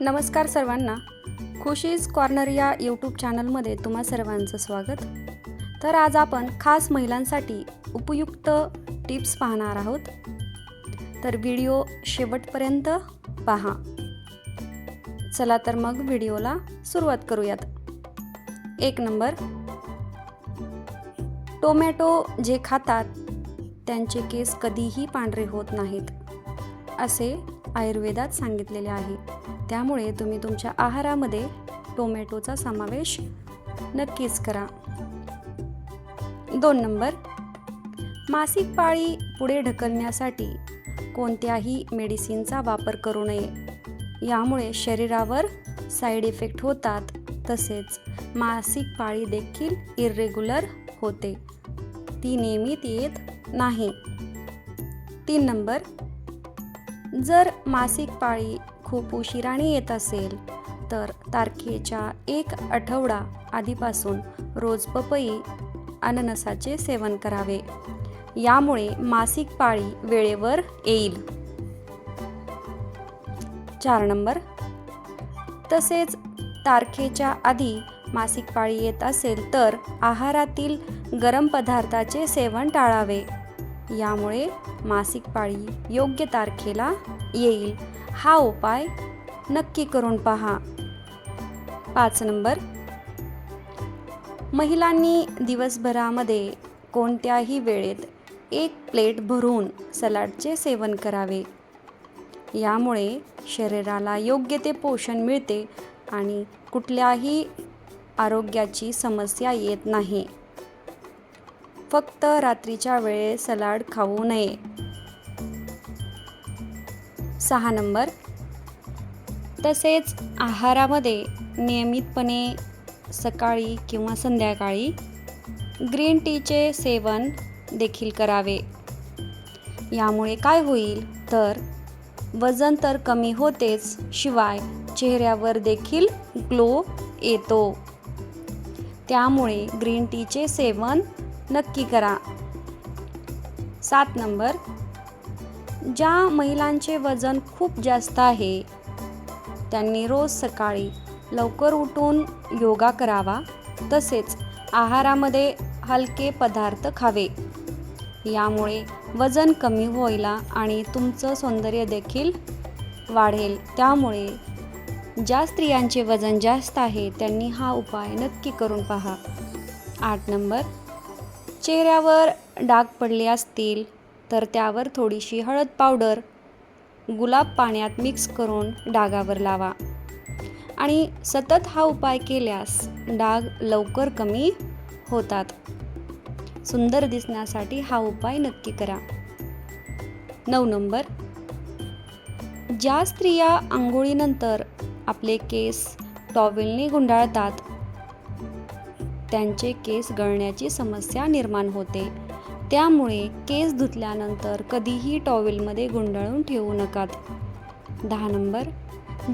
नमस्कार सर्वांना. खुशीज कॉर्नर या यूट्यूब चॅनलमध्ये तुम्हा सर्वांचं स्वागत. तर आज आपण खास महिलांसाठी उपयुक्त टिप्स पाहणार आहोत. तर व्हिडिओ शेवटपर्यंत पहा. चला तर मग व्हिडिओला सुरुवात करूयात. एक नंबर. टोमॅटो जे खातात त्यांचे केस कधीही पांढरे होत नाहीत असे आयुर्वेदात सांगितलेले आहे. त्यामुळे तुम्ही तुमच्या आहारामध्ये टोमॅटोचा समावेश नक्कीच करा. दोन नंबर मासिक पाळी पुढे ढकलण्यासाठी कोणत्याही मेडिसिनचा वापर करू नये. यामुळे शरीरावर साईड इफेक्ट होतात तसेच मासिक पाळी देखील इरेग्युलर होते. ती नियमित येत नाही. तीन नंबर जर मासिक पाळी खूप उशिराने येत असेल तर तारखेच्या एक आठवडा आधीपासून रोज पपई अननसाचे सेवन करावे. यामुळे मासिक पाळी वेळेवर येईल. चार नंबर. तसेच तारखेच्या आधी मासिक पाळी येत असेल तर आहारातील गरम पदार्थाचे सेवन टाळावे. यामुळे मासिक पाळी योग्य तारखेला येईल. हा उपाय नक्की करून पहा. पाच नंबर. महिलांनी दिवसभरामध्ये कोणत्याही वेळेत एक प्लेट भरून सलाडचे सेवन करावे. यामुळे शरीराला योग्य ते पोषण मिळते आणि कुठल्याही आरोग्याची समस्या येत नाही. फक्त रात्रीच्या वेळेस सलाड खाऊ नये. सहा नंबर. तसेच आहारामध्ये नियमितपणे सकाळी किंवा संध्याकाळी ग्रीन टीचे सेवन देखील करावे. यामुळे काय होईल? तर वजन तर कमी होतेच शिवाय चेहऱ्यावर देखील ग्लो येतो. त्यामुळे ग्रीन टीचे सेवन नक्की करा. सात नंबर. ज्या महिलांचे वजन खूप जास्त आहे त्यांनी रोज सकाळी लवकर उठून योगा करावा तसेच आहारामध्ये हलके पदार्थ खावे. यामुळे वजन कमी होईल आणि तुमचं सौंदर्य देखील वाढेल. त्यामुळे ज्या स्त्रियांचे वजन जास्त आहे त्यांनी हा उपाय नक्की करून पहा. आठ नंबर. चेहऱ्यावर डाग पडले असतील तर त्यावर थोडीशी हळद पावडर गुलाब पाण्यात मिक्स करून डागावर लावा. आणि सतत हा उपाय केल्यास डाग लवकर कमी होतात. सुंदर दिसण्यासाठी हा उपाय नक्की करा. नऊ नंबर. ज्या स्त्रिया आंघोळीनंतर आपले केस टॉवेलने गुंडाळतात त्यांचे केस गळण्याची समस्या निर्माण होते. त्यामुळे केस धुतल्यानंतर कधीही टॉवेलमध्ये गुंडाळून ठेवू नकात. दहा नंबर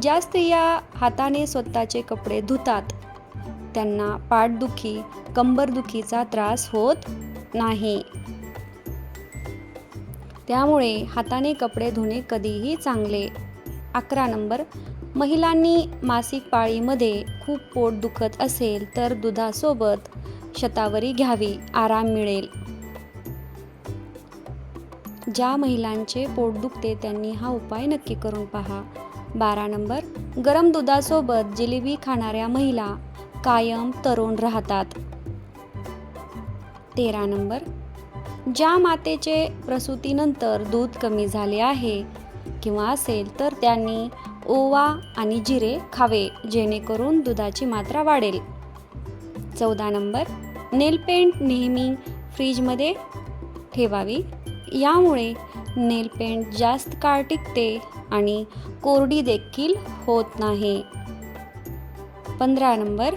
ज्या स्त्रिया हाताने स्वतःचे कपडे धुतात त्यांना पाठदुखी कंबरदुखीचा त्रास होत नाही. त्यामुळे हाताने कपडे धुणे कधीही चांगले. अकरा नंबर महिलांनी मासिक पाळीमध्ये खूप पोट दुखत असेल तर दुधासोबत शतावरी घ्यावी आराम मिळेल. ज्या महिलांचे पोट दुखते त्यांनी हा उपाय नक्की करून पहा. बारा नंबर गरम दुधासोबत जिलेबी खाणाऱ्या महिला कायम तरुण राहतात. तेरा नंबर ज्या मातेचे प्रसूतीनंतर दूध कमी झाले आहे किंवा असेल तर त्यांनी ओवा आणि जिरे खावे जेणेकरून दुधाची मात्रा वाढेल. चौदा नंबर नेलपेंट नेहमी फ्रीजमध्ये ठेवावी. यामुळे नेलपेंट जास्त काळ टिकते आणि कोरडी देखील होत नाही. पंधरा नंबर.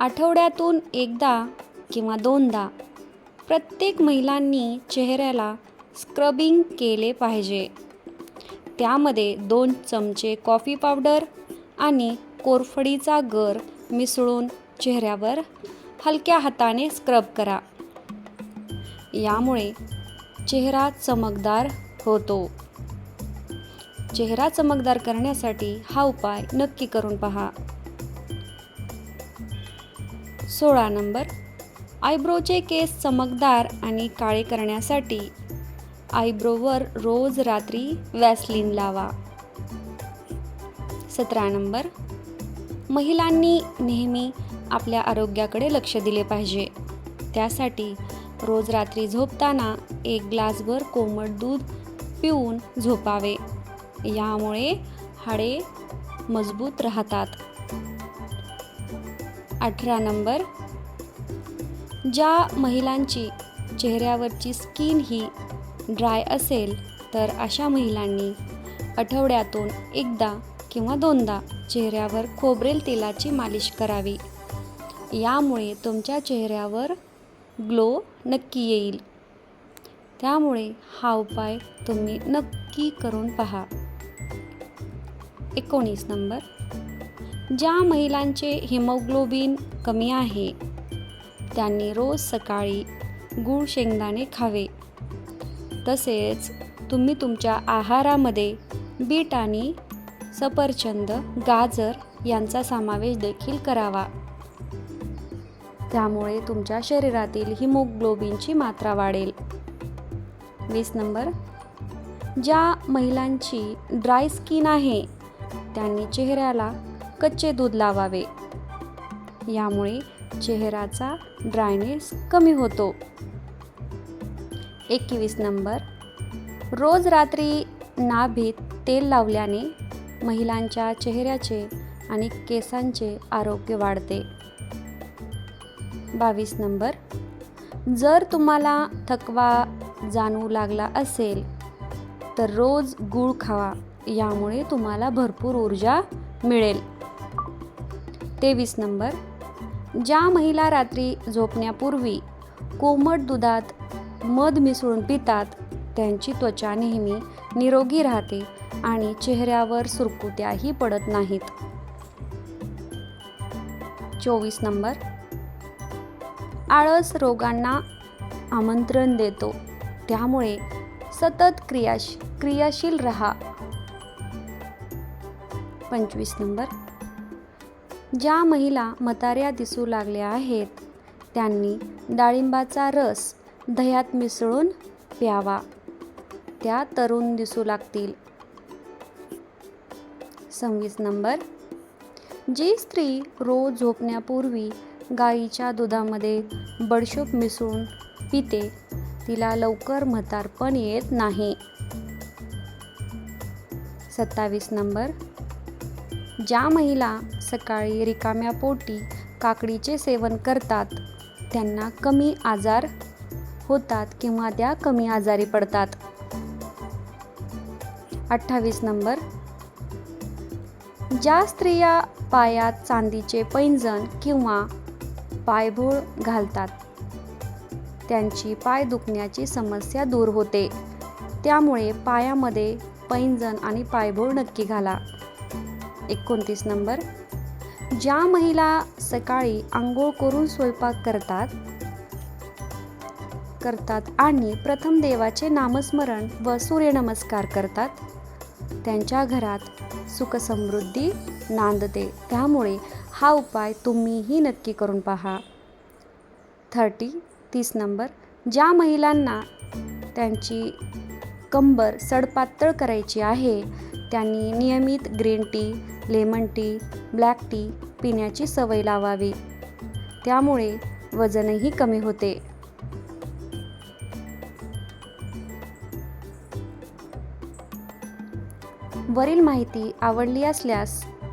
आठवड्यातून एकदा किंवा दोनदा प्रत्येक महिलांनी चेहऱ्याला स्क्रबिंग केले पाहिजे. त्यामध्ये दोन चमचे कॉफी पावडर आणि कोरफडीचा गर मिसळून चेहऱ्यावर हलक्या हाताने स्क्रब करा. यामुळे चेहरा चमकदार होतो. चेहरा चमकदार करण्यासाठी हा उपाय नक्की करून पहा. सोळा नंबर. आयब्रोचे केस चमकदार आणि काळे करण्यासाठी आयब्रोवर रोज रात्री वॅसलीन लावा. सतरा नंबर. महिलांनी नेहमी आपल्या आरोग्याकडे लक्ष दिले पाहिजे. त्यासाठी रोज रात्री झोपताना एक ग्लासभर कोमट दूध पिऊन झोपावे. यामुळे हाडे मजबूत राहतात. अठरा नंबर. ज्या महिलांची चेहऱ्यावरची स्किन ही ड्राय असेल तर अशा महिलांनी आठवड्यातून एकदा किंवा दोनदा चेहऱ्यावर खोबरेल तेलाची मालिश करावी. यामुळे तुमच्या चेहऱ्यावर ग्लो नक्की येईल. त्यामुळे हा उपाय तुम्ही नक्की करून पहा. एकोणीस नंबर. ज्या महिलांचे हिमोग्लोबिन कमी आहे त्यांनी रोज सकाळी गूळ शेंगदाणे खावे. तसेच तुम्ही तुमच्या आहारामध्ये बीट आणि सफरचंद गाजर यांचा समावेश देखील करावा. त्यामुळे तुमच्या शरीरातील हिमोग्लोबिनची मात्रा वाढेल. वीस नंबर. ज्या महिलांची ड्राय स्किन आहे त्यांनी चेहऱ्याला कच्चे दूध लावावे. यामुळे चेहऱ्याचा ड्रायनेस कमी होतो. एकवीस नंबर. रोज रात्री नाभीत तेल लावल्याने महिलांच्या चेहऱ्याचे आणि केसांचे आरोग्य वाढते. बावीस नंबर. जर तुम्हाला थकवा जाणवू लागला असेल तर रोज गूळ खावा. यामुळे तुम्हाला भरपूर ऊर्जा मिळेल. तेवीस नंबर. ज्या महिला रात्री झोपण्यापूर्वी कोमट दुधात मध मिसळून पितात त्यांची त्वचा नेहमी निरोगी राहते आणि चेहऱ्यावर सुरकुत्याही पडत नाहीत. चोवीस नंबर. आळस रोगांना आमंत्रण देतो. त्यामुळे सतत क्रियाश क्रियाशील रहा. पंचवीस नंबर. ज्या महिला मताऱ्या दिसू लागल्या आहेत त्यांनी डाळिंबाचा रस दह्यात मिसळून प्यावा. त्या तरुण दिसू लागतील. सव्वीस नंबर. जी स्त्री रोज झोपण्यापूर्वी गाईच्या दुधामध्ये बडशोप मिसळून पिते. तिला लवकर म्हातारपण येत नाही. सत्तावीस नंबर. ज्या महिला सकाळी रिकाम्या पोटी काकडीचे सेवन करतात त्यांना कमी आजार होतात किंवा त्या कमी आजारी पडतात. अठ्ठावीस नंबर. ज्या स्त्रिया पायात चांदीचे पैंजण किंवा पायभोळ घालतात. त्यांची पाय दुखण्याची समस्या दूर होते. त्यामुळे पायामध्ये पैंजण आणि पायभोळ नक्की घाला. एकोणतीस नंबर. ज्या महिला सकाळी आंघोळ करून स्वयंपाक करतात करतात आणि प्रथम देवाचे नामस्मरण व सूर्यनमस्कार करतात त्यांच्या घरात सुखसमृद्धी नांदते. त्यामुळे हा उपाय तुम्हीही नक्की करून पहा. थर्टी तीस नंबर. ज्या महिलांना त्यांची कंबर सडपातळ करायची आहे त्यांनी नियमित green tea lemon tea black tea पिण्याची सवय लावावी. त्यामुळे वजनही कमी होते. वरील माहिती आवडली असल्यास